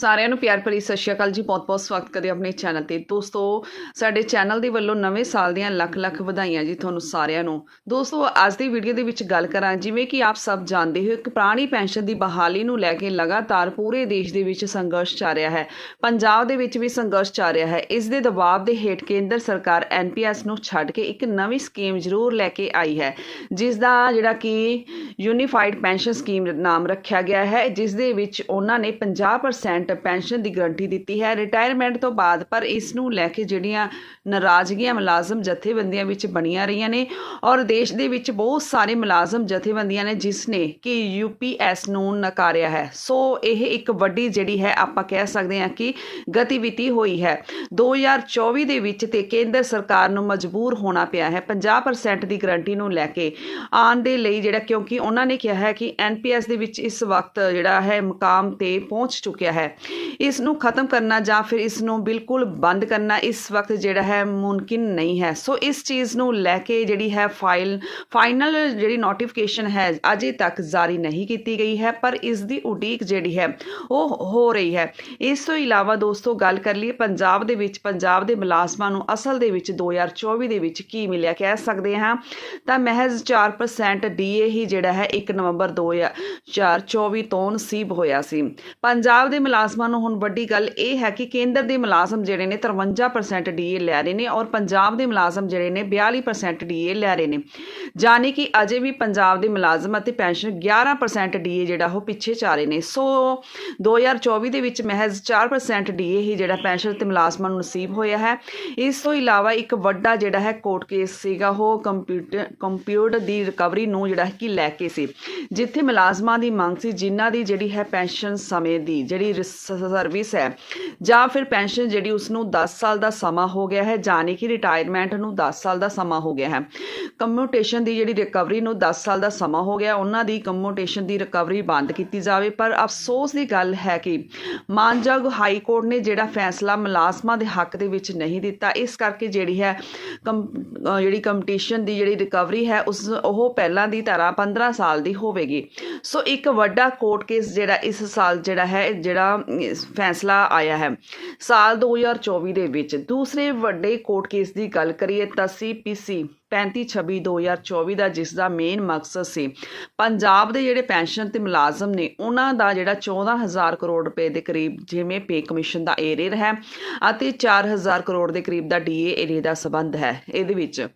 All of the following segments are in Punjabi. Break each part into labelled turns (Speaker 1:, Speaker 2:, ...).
Speaker 1: ਸਾਰਿਆਂ ਨੂੰ ਪਿਆਰ ਭਰੀ ਸਤਿ ਸ਼੍ਰੀ ਅਕਾਲ ਜੀ। ਬਹੁਤ-ਬਹੁਤ ਸਵਾਗਤ ਕਰਦੇ ਆਪਣੇ ਚੈਨਲ ਤੇ। ਦੋਸਤੋ, ਸਾਡੇ ਚੈਨਲ ਦੇ ਵੱਲੋਂ ਨਵੇਂ ਸਾਲ ਦੀਆਂ ਲੱਖ-ਲੱਖ ਵਧਾਈਆਂ ਜੀ ਤੁਹਾਨੂੰ ਸਾਰਿਆਂ ਨੂੰ। ਦੋਸਤੋ, ਅੱਜ ਦੀ ਵੀਡੀਓ ਦੇ ਵਿੱਚ ਗੱਲ ਕਰਾਂ, ਜਿਵੇਂ ਕਿ ਆਪ ਸਭ ਜਾਣਦੇ ਹੋ, ਇੱਕ ਪੁਰਾਣੀ ਪੈਨਸ਼ਨ ਦੀ ਬਹਾਲੀ ਨੂੰ ਲੈ ਕੇ ਲਗਾਤਾਰ ਪੂਰੇ ਦੇਸ਼ ਦੇ ਵਿੱਚ ਸੰਘਰਸ਼ ਚੱਲ ਰਿਹਾ ਹੈ। ਪੰਜਾਬ ਦੇ ਵਿੱਚ ਵੀ ਸੰਘਰਸ਼ ਚੱਲ ਰਿਹਾ ਹੈ। ਇਸ ਦੇ ਦਬਾਅ ਦੇ ਹੇਠ ਕੇਂਦਰ ਸਰਕਾਰ ਐਨਪੀਐਸ ਨੂੰ ਛੱਡ ਕੇ ਇੱਕ ਨਵੀਂ ਸਕੀਮ ਜ਼ਰੂਰ ਲੈ ਕੇ ਆਈ ਹੈ, ਜਿਸ ਦਾ ਜਿਹੜਾ ਕਿ ਯੂਨੀਫਾਈਡ ਪੈਨਸ਼ਨ ਸਕੀਮ ਨਾਮ ਰੱਖਿਆ ਗਿਆ ਹੈ, ਜਿਸ ਦੇ ਵਿੱਚ ਉਹਨਾਂ ਨੇ 50% ਪੈਨਸ਼ਨ ਦੀ ਗਰੰਟੀ ਦਿੱਤੀ ਹੈ। ਰਿਟਾਇਰਮੈਂਟ ਤੋਂ ਬਾਅਦ ਪਰ ਇਸ ਨੂੰ ਲੈ ਕੇ ਜਿਹੜੀਆਂ ਨਾਰਾਜ਼ਗੀਆਂ ਮੁਲਾਜ਼ਮ ਜਥੇਬੰਦੀਆਂ ਵਿੱਚ ਬਣੀਆਂ ਰਹੀਆਂ ਨੇ ਔਰ ਦੇਸ਼ ਦੇ ਵਿੱਚ ਬਹੁਤ ਸਾਰੇ ਮੁਲਾਜ਼ਮ ਜਥੇਬੰਦੀਆਂ ਨੇ ਜਿਸ ਨੇ ਕਿ ਯੂਪੀਐਸ ਨੂੰ ਨਕਾਰਿਆ ਹੈ। ਸੋ ਇਹ ਇੱਕ ਵੱਡੀ ਜਿਹੜੀ ਹੈ ਆਪਾਂ ਕਹਿ ਸਕਦੇ ਹਾਂ ਕਿ ਗਤੀਵਿਧੀ ਹੋਈ ਹੈ। 2024 ਦੇ ਵਿੱਚ ਤੇ ਕੇਂਦਰ ਸਰਕਾਰ ਨੂੰ ਮਜਬੂਰ ਹੋਣਾ ਪਿਆ ਹੈ। 50% ਦੀ ਗਰੰਟੀ ਨੂੰ ਲੈ ਕੇ ਆਉਣ ਦੇ ਲਈ ਜਿਹੜਾ ਕਿਉਂਕਿ ਉਹਨਾਂ ਨੇ ਕਿਹਾ ਹੈ ਕਿ ਐਨਪੀਐਸ ਦੇ ਵਿੱਚ ਇਸ ਵਕਤ ਜਿਹੜਾ ਹੈ ਮਕਾਮ ਤੇ ਪਹੁੰਚ ਚੁੱਕਿਆ ਹੈ। ਇਸ ਨੂੰ ਖਤਮ ਕਰਨਾ ਜਾਂ ਫਿਰ ਇਸ ਨੂੰ ਬਿਲਕੁਲ ਬੰਦ ਕਰਨਾ ਇਸ ਵਕਤ ਜਿਹੜਾ ਹੈ ਮੁਮਕਿਨ ਨਹੀਂ ਹੈ। ਸੋ ਇਸ ਚੀਜ਼ ਨੂੰ ਲੈ ਕੇ ਜਿਹੜੀ ਹੈ ਫਾਈਲ, ਫਾਈਨਲ ਜਿਹੜੀ ਨੋਟੀਫਿਕੇਸ਼ਨ ਹੈ ਅਜੇ ਤੱਕ ਜਾਰੀ ਨਹੀਂ ਕੀਤੀ ਗਈ ਹੈ, ਪਰ ਇਸ ਦੀ ਉਡੀਕ ਜਿਹੜੀ ਹੈ ਉਹ ਹੋ ਰਹੀ ਹੈ। ਇਸ ਤੋਂ ਇਲਾਵਾ ਦੋਸਤੋ ਗੱਲ ਕਰ ਲਈਏ ਪੰਜਾਬ ਦੇ ਵਿੱਚ, ਪੰਜਾਬ ਦੇ ਮੁਲਾਜ਼ਮਾਂ ਨੂੰ ਅਸਲ ਦੇ ਵਿੱਚ 2024 ਦੇ ਵਿੱਚ ਕੀ ਮਿਲਿਆ ਕਹਿ ਸਕਦੇ ਹਾਂ? ਤਾਂ ਮਹਿਜ਼ 4% ਡੀਏ ਹੀ ਜਿਹੜਾ ਹੈ 1 ਨਵੰਬਰ 2024 ਤੋਂ ਨਸੀਬ ਹੋਇਆ ਸੀ। ਪੰਜਾਬ ਦੇ ਮੁਲਾਜ਼ਮ ਮੁਲਾਜ਼ਮਾਂ ਨੂੰ ਹੁਣ ਵੱਡੀ ਗੱਲ ਇਹ ਹੈ ਕਿ ਕੇਂਦਰ ਦੇ ਮੁਲਾਜ਼ਮ ਜਿਹੜੇ ਨੇ 53% ਡੀਏ ਲੈ ਰਹੇ ਨੇ ਔਰ ਪੰਜਾਬ ਦੇ ਮੁਲਾਜ਼ਮ ਜਿਹੜੇ ਨੇ 42% ਡੀਏ ਲੈ ਰਹੇ ਨੇ। ਜਾਨੀ ਕਿ ਅਜੇ ਵੀ ਪੰਜਾਬ ਦੇ ਮੁਲਾਜ਼ਮ ਅਤੇ ਪੈਨਸ਼ਨ 11% ਡੀਏ ਜਿਹੜਾ ਉਹ ਪਿੱਛੇ ਚਾ ਰਹੇ ਨੇ। ਸੋ 2024 ਦੇ ਵਿੱਚ ਮਹਿਜ਼ 4% ਡੀਏ ਹੀ ਜਿਹੜਾ ਪੈਨਸ਼ਨ ਤੇ ਮੁਲਾਜ਼ਮਾਂ ਨੂੰ ਨਸੀਬ ਹੋਇਆ ਹੈ। ਇਸ ਤੋਂ ਇਲਾਵਾ ਇੱਕ ਵੱਡਾ ਜਿਹੜਾ ਹੈ ਕੋਰਟ ਕੇਸ ਸੀਗਾ, ਉਹ ਕੰਪਿਊਟਰ ਕੰਪਿਊਟਰ ਦੀ ਰਿਕਵਰੀ ਨੂੰ ਜਿਹੜਾ ਕਿ ਲੈ ਕੇ ਸੀ। ਜਿੱਥੇ ਮੁਲਾਜ਼ਮਾਂ ਦੀ ਮੰਗ ਸੀ, ਜਿਨ੍ਹਾਂ ਦੀ ਜਿਹੜੀ ਹੈ ਪੈਨਸ਼ਨ ਸਮੇਂ ਦੀ, ਜਿਹੜੀ ਸਰਵਿਸ ਹੈ। ਜਾਂ ਫਿਰ ਪੈਨਸ਼ਨ ਜਿਹੜੀ ਉਸ ਨੂੰ 10 ਸਾਲ ਦਾ ਸਮਾਂ ਹੋ ਗਿਆ ਹੈ ਜਾਨੀ ਕਿ ਰਿਟਾਇਰਮੈਂਟ ਨੂੰ 10 ਸਾਲ ਦਾ ਸਮਾਂ ਹੋ ਗਿਆ ਹੈ। ਕੰਮਿਊਟੇਸ਼ਨ ਦੀ ਜਿਹੜੀ ਰਿਕਵਰੀ ਨੂੰ 10 ਸਾਲ ਦਾ ਸਮਾਂ ਹੋ ਗਿਆ, ਉਹਨਾਂ ਦੀ ਕੰਮਿਊਟੇਸ਼ਨ ਦੀ ਰਿਕਵਰੀ ਬੰਦ ਕੀਤੀ ਜਾਵੇ। ਪਰ ਅਫਸੋਸ ਦੀ ਗੱਲ ਹੈ ਕਿ ਮਾਨਯੋਗ ਹਾਈ ਕੋਰਟ ਨੇ ਜਿਹੜਾ ਫੈਸਲਾ ਮੁਲਾਜ਼ਮਾਂ ਦੇ ਹੱਕ ਦੇ ਵਿੱਚ ਨਹੀਂ ਦਿੱਤਾ, ਇਸ ਕਰਕੇ ਜਿਹੜੀ ਹੈ ਕੰਮ- ਜਿਹੜੀ ਕੰਪਟੀਸ਼ਨ ਦੀ ਜਿਹੜੀ ਰਿਕਵਰੀ ਹੈ, ਉਸ, ਉਹ ਪਹਿਲਾਂ ਦੀ ਤਰ੍ਹਾਂ 15 ਸਾਲ ਦੀ ਹੋਵੇਗੀ। ਸੋ ਇੱਕ ਵੱਡਾ ਕੋਰਟ ਕੇਸ ਜਿਹੜਾ ਇਸ ਸਾਲ ਜਿਹੜਾ ਹੈ, ਜਿਹੜਾ ਫੈਸਲਾ ਆਇਆ ਹੈ। ਸਾਲ 2024 ਦੇ ਵਿੱਚ ਦੂਸਰੇ ਵੱਡੇ ਕੋਰਟ ਕੇਸ ਦੀ ਗੱਲ ਕਰੀਏ ਤਾਂ ਸੀਪੀਸੀ 3526 2024 ਦਾ ਜਿਸ ਦਾ ਮੇਨ ਮਕਸਦ ਸੀ, ਪੰਜਾਬ ਦੇ ਜਿਹੜੇ ਪੈਨਸ਼ਨ ਤੇ ਮੁਲਾਜ਼ਮ ਨੇ, ਉਹਨਾਂ ਦਾ ਜਿਹੜਾ 14000 ਕਰੋੜ ਰੁਪਏ ਦੇ ਕਰੀਬ ਜਿਵੇਂ ਪੇ ਕਮਿਸ਼ਨ ਦਾ ਏਰੀਅਰ ਹੈ ਅਤੇ 4000 ਕਰੋੜ ਦੇ ਕਰੀਬ ਦਾ ਡੀਏ ਏਰੀਆ ਦਾ ਸਬੰਧ ਹੈ। ਇਹਦੇ ਵਿੱਚ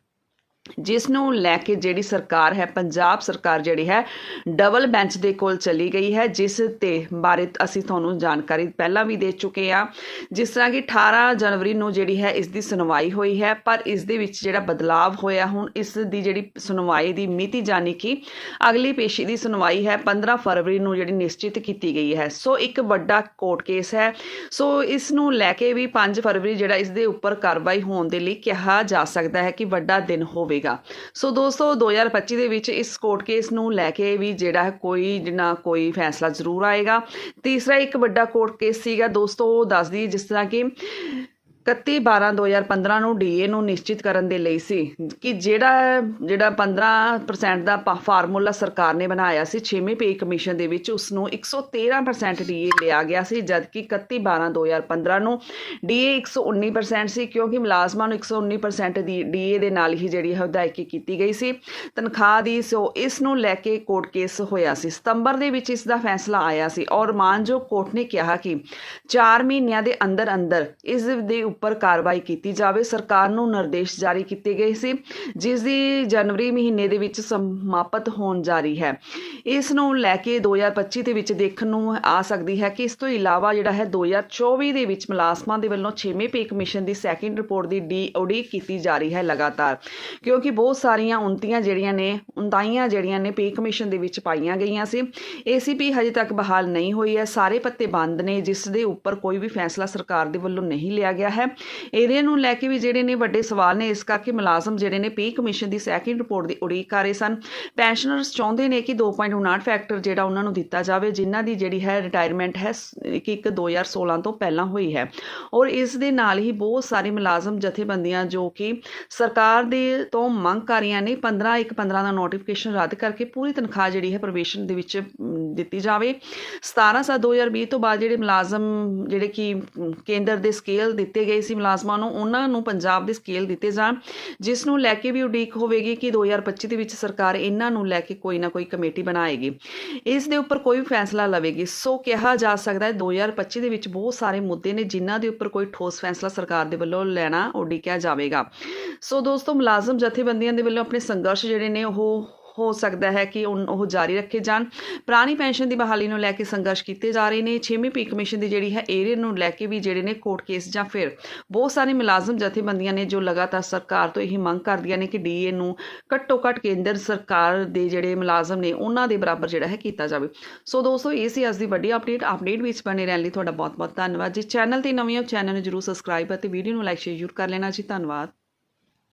Speaker 1: ਜਿਸ ਨੂੰ ਲੈ ਕੇ ਜਿਹੜੀ ਸਰਕਾਰ ਹੈ, ਪੰਜਾਬ ਸਰਕਾਰ ਜਿਹੜੀ ਹੈ ਡਬਲ ਬੈਂਚ ਦੇ ਕੋਲ ਚਲੀ ਗਈ ਹੈ, ਜਿਸ ਤੇ ਬਾਰੇ ਅਸੀਂ ਤੁਹਾਨੂੰ ਜਾਣਕਾਰੀ ਪਹਿਲਾਂ ਵੀ ਦੇ ਚੁੱਕੇ ਆ ਜਿਸ ਤਰ੍ਹਾਂ ਕਿ 18 ਜਨਵਰੀ ਨੂੰ ਜਿਹੜੀ ਹੈ, ਇਸ ਦੀ ਸੁਣਵਾਈ ਹੋਈ ਹੈ, ਪਰ ਇਸ ਦੇ ਵਿੱਚ ਜਿਹੜਾ ਬਦਲਾਵ ਹੋਇਆ ਹੁਣ, ਇਸ ਦੀ ਜਿਹੜੀ ਸੁਣਵਾਈ ਦੀ ਮਿਤੀ ਜਾਣੀ ਕਿ ਅਗਲੀ ਪੇਸ਼ੀ ਦੀ ਸੁਣਵਾਈ ਹੈ 15 ਫਰਵਰੀ ਨੂੰ ਜਿਹੜੀ ਨਿਸ਼ਚਿਤ ਕੀਤੀ ਗਈ ਹੈ। ਸੋ ਇੱਕ ਵੱਡਾ ਕੋਰਟ ਕੇਸ ਹੈ। ਸੋ ਇਸ ਨੂੰ ਲੈ ਕੇ ਵੀ 5 ਫਰਵਰੀ ਜਿਹੜਾ ਇਸ ਦੇ ਉੱਪਰ ਕਾਰਵਾਈ ਹੋਣ ਦੇ ਲਈ ਕਿਹਾ ਜਾ ਸਕਦਾ ਹੈ ਕਿ ਵੱਡਾ ਦਿਨ ਹੋਵੇ। ਹੋਵੇਗਾ। ਸੋ ਦੋਸਤੋ 2025 ਦੇ ਵਿੱਚ ਇਸ ਕੋਰਟ ਕੇਸ ਨੂੰ ਲੈ ਕੇ ਵੀ ਜਿਹੜਾ ਕੋਈ ਨਾ ਕੋਈ ਫੈਸਲਾ ਜ਼ਰੂਰ ਆਏਗਾ। ਤੀਸਰਾ ਇੱਕ ਵੱਡਾ ਕੋਰਟ ਕੇਸ ਸੀਗਾ। ਦੋਸਤੋ, ਉਹ ਦੱਸਦੀ ਜਿਸ ਤਰ੍ਹਾਂ ਕਿ 31 12 2015 ਨੂੰ ਡੀਏ ਨੂੰ ਨਿਸ਼ਚਿਤ ਕਰਨ ਦੇ ਲਈ ਸੀ ਕਿ ਜਿਹੜਾ ਜਿਹੜਾ 15% ਦਾ ਪਾ- ਫਾਰਮੂਲਾ ਸਰਕਾਰ ਨੇ ਬਣਾਇਆ ਸੀ 6ਵੇਂ ਪੇ ਕਮਿਸ਼ਨ ਦੇ ਵਿੱਚ ਉਸ ਨੂੰ 113% ਡੀਏ ਲਿਆ ਗਿਆ ਸੀ, ਜਦਕਿ 31 12 2015 ਨੂੰ ਡੀਏ 119% ਸੀ, ਕਿਉਂਕਿ ਮੁਲਾਜ਼ਮਾਂ ਨੂੰ 119% ਦੀ ਡੀਏ ਦੇ ਨਾਲ ਹੀ ਜਿਹੜੀ ਹੈ ਅਦਾਇਗੀ ਕੀਤੀ ਗਈ ਸੀ। ਤਨਖਾਹ ਦੀ, ਸੋ ਇਸ ਨੂੰ ਲੈ ਕੇ ਕੋਰਟ ਕੇਸ ਹੋਇਆ ਸੀ। ਸਤੰਬਰ ਦੇ ਵਿੱਚ ਇਸ ਦਾ ਫੈਸਲਾ ਆਇਆ ਸੀ ਔਰ ਮਾਨਜੋਗ ਕੋਰਟ ਨੇ ਕਿਹਾ ਕਿ 4 ਮਹੀਨਿਆਂ ਦੇ ਅੰਦਰ ਅੰਦਰ ਇਸ ਦੇ ਉੱਪਰ ਕਾਰਵਾਈ ਕੀਤੀ ਜਾਵੇ। ਸਰਕਾਰ ਨੂੰ ਨਿਰਦੇਸ਼ ਜਾਰੀ ਕੀਤੇ ਗਏ ਸੀ ਜਿਸ ਦੀ ਜਨਵਰੀ ਮਹੀਨੇ ਦੇ ਵਿੱਚ ਸਮਾਪਤ ਹੋਣ ਜਾ ਰਹੀ ਹੈ। ਇਸ ਨੂੰ ਲੈ ਕੇ 2025 ਦੇ ਵਿੱਚ ਦੇਖਣ ਨੂੰ ਆ ਸਕਦੀ ਹੈ ਕਿ ਇਸ ਤੋਂ ਇਲਾਵਾ ਜਿਹੜਾ ਹੈ 2024 ਦੇ ਵਿੱਚ ਮੁਲਾਜ਼ਮਾਂ ਦੇ ਵੱਲੋਂ 6ਵੇਂ ਪੇ ਕਮਿਸ਼ਨ ਦੀ ਸੈਕਿੰਡ ਰਿਪੋਰਟ ਦੀ ਡੀ ਉਡੀਕ ਕੀਤੀ ਜਾ ਰਹੀ ਹੈ ਲਗਾਤਾਰ। ਕਿਉਂਕਿ ਬਹੁਤ ਸਾਰੀਆਂ ਉਨਤੀਆਂ ਜਿਹੜੀਆਂ ਨੇ, ਉਨਤਾਈਆਂ ਜਿਹੜੀਆਂ ਨੇ ਪੇ ਕਮਿਸ਼ਨ ਦੇ ਵਿੱਚ ਪਾਈਆਂ ਗਈਆਂ ਸੀ। ਏਸੀਪੀ ਹਜੇ ਤੱਕ ਬਹਾਲ ਨਹੀਂ ਹੋਈ ਹੈ। ਸਾਰੇ ਪੱਤੇ ਬੰਦ ਨੇ, ਜਿਸ ਦੇ ਉੱਪਰ ਕੋਈ ਵੀ ਫੈਸਲਾ ਸਰਕਾਰ ਦੇ ਵੱਲੋਂ ਨਹੀਂ ਲਿਆ ਗਿਆ ਹੈ। ਹੈ। ਏਰੀਆ ਨੂੰ ਲੈ ਕੇ ਵੀ ਜਿਹੜੇ ਨੇ ਵੱਡੇ ਸਵਾਲ ਨੇ, ਇਸ ਕਰਕੇ ਮੁਲਾਜ਼ਮ ਜਿਹੜੇ ਨੇ ਪੇ ਕਮਿਸ਼ਨ ਦੀ ਸੈਕਿੰਡ ਰਿਪੋਰਟ ਦੀ ਉਡੀਕ ਕਰ ਰਹੇ ਸਨ। ਪੈਨਸ਼ਨਰਸ ਚਾਹੁੰਦੇ ਨੇ ਕਿ 2.59 ਫੈਕਟਰ ਜਿਹੜਾ ਉਹਨਾਂ ਨੂੰ ਦਿੱਤਾ ਜਾਵੇ, ਜਿਨ੍ਹਾਂ ਦੀ ਜਿਹੜੀ ਹੈ ਰਿਟਾਇਰਮੈਂਟ ਹੈ 1 2016 ਤੋਂ ਪਹਿਲਾਂ ਹੋਈ ਹੈ। ਔਰ ਇਸ ਦੇ ਨਾਲ ਹੀ ਬਹੁਤ ਸਾਰੇ ਮੁਲਾਜ਼ਮ ਜਥੇਬੰਦੀਆਂ ਜੋ ਕਿ ਸਰਕਾਰ ਦੇ ਤੋਂ ਮੰਗ ਕਰ ਰਹੀਆਂ ਨੇ 15 ਇੱਕ 15 ਦਾ ਨੋਟੀਫਿਕੇਸ਼ਨ ਰੱਦ ਕਰਕੇ ਪੂਰੀ ਤਨਖਾਹ ਜਿਹੜੀ ਹੈ ਪ੍ਰੋਬੇਸ਼ਨ ਦੇ ਵਿੱਚ ਦਿੱਤੀ ਜਾਵੇ। 17 ਸਾ 2020 ਤੋਂ ਬਾਅਦ ਜਿਹੜੇ ਮੁਲਾਜ਼ਮ, ਜਿਹੜੇ ਕਿ ਕੇਂਦਰ ਦੇ ਸਕੇਲ ਦਿੱਤੇ ਗਏ ਸੀ ਮੁਲਾਜ਼ਮਾਂ ਨੂੰ, ਉਹਨਾਂ ਨੂੰ ਪੰਜਾਬ ਦੇ ਸਕੇਲ ਦਿੱਤੇ ਜਾਣ, ਜਿਸ ਨੂੰ ਲੈ ਕੇ ਵੀ ਉਡੀਕ ਹੋਵੇਗੀ ਕਿ 2025 ਦੇ ਵਿੱਚ ਸਰਕਾਰ ਇਹਨਾਂ ਨੂੰ ਲੈ ਕੇ ਕੋਈ ਨਾ ਕੋਈ ਕਮੇਟੀ ਬਣਾਏਗੀ। ਇਸ ਦੇ ਉੱਪਰ ਕੋਈ ਫੈਸਲਾ ਲਵੇਗੀ। ਸੋ ਕਿਹਾ ਜਾ ਸਕਦਾ ਹੈ 2025 ਦੇ ਵਿੱਚ ਬਹੁਤ ਸਾਰੇ ਮੁੱਦੇ ਨੇ ਜਿਨ੍ਹਾਂ ਦੇ ਉੱਪਰ ਕੋਈ ਠੋਸ ਫੈਸਲਾ ਸਰਕਾਰ ਦੇ ਵੱਲੋਂ ਲੈਣਾ ਉਡੀਕਿਆ ਜਾਵੇਗਾ। ਸੋ ਦੋਸਤੋ, ਮੁਲਾਜ਼ਮ ਜਥੇਬੰਦੀਆਂ ਦੇ ਵੱਲੋਂ ਆਪਣੇ ਸੰਘਰਸ਼ ਜਿਹੜੇ ਨੇ ਉਹ ਹੋ ਸਕਦਾ ਹੈ ਕਿ ਉਨ- ਉਹ ਜਾਰੀ ਰੱਖੇ ਜਾਣ। ਪੁਰਾਣੀ ਪੈਨਸ਼ਨ ਦੀ ਬਹਾਲੀ ਨੂੰ ਲੈ ਕੇ ਸੰਘਰਸ਼ ਕੀਤੇ ਜਾ ਰਹੇ ਨੇ। 6ਵੀਂ ਪੀ ਕਮਿਸ਼ਨ ਦੀ ਜਿਹੜੀ ਹੈ ਏਰੀਆ ਨੂੰ ਲੈ ਕੇ ਵੀ ਜਿਹੜੇ ਨੇ ਕੋਰਟ ਕੇਸ ਜਾਂ ਫਿਰ ਬਹੁਤ ਸਾਰੇ ਮੁਲਾਜ਼ਮ ਜਥੇਬੰਦੀਆਂ ਨੇ ਜੋ ਲਗਾਤਾਰ ਸਰਕਾਰ ਤੋਂ ਇਹ ਮੰਗ ਕਰਦੀਆਂ ਨੇ ਕਿ ਡੀਏ ਨੂੰ ਘੱਟੋ ਘੱਟ ਕੇਂਦਰ ਸਰਕਾਰ ਦੇ ਜਿਹੜੇ ਮੁਲਾਜ਼ਮ ਨੇ, ਉਹਨਾਂ ਦੇ ਬਰਾਬਰ ਜਿਹੜਾ ਹੈ ਕੀਤਾ ਜਾਵੇ। ਸੋ ਦੋਸਤੋ, ਇਹ ਸੀ ਅੱਜ ਦੀ ਵੱਡੀ ਅਪਡੇਟ ਅਪਡੇਟ ਵਿੱਚ ਬਣੇ ਰਹਿਣ ਲਈ ਤੁਹਾਡਾ ਬਹੁਤ ਬਹੁਤ ਧੰਨਵਾਦ ਜੀ। ਚੈਨਲ ਤੇ ਨਵੇਂ ਹੋ ਚੈਨਲ ਨੂੰ ਜਰੂਰ ਸਬਸਕ੍ਰਾਈਬ ਅਤੇ ਵੀਡੀਓ ਨੂੰ ਲਾਈਕ ਸ਼ੇਅਰ ਜ਼ਰੂਰ ਕਰ ਲੈਣਾ ਜੀ। ਧੰਨਵਾਦ।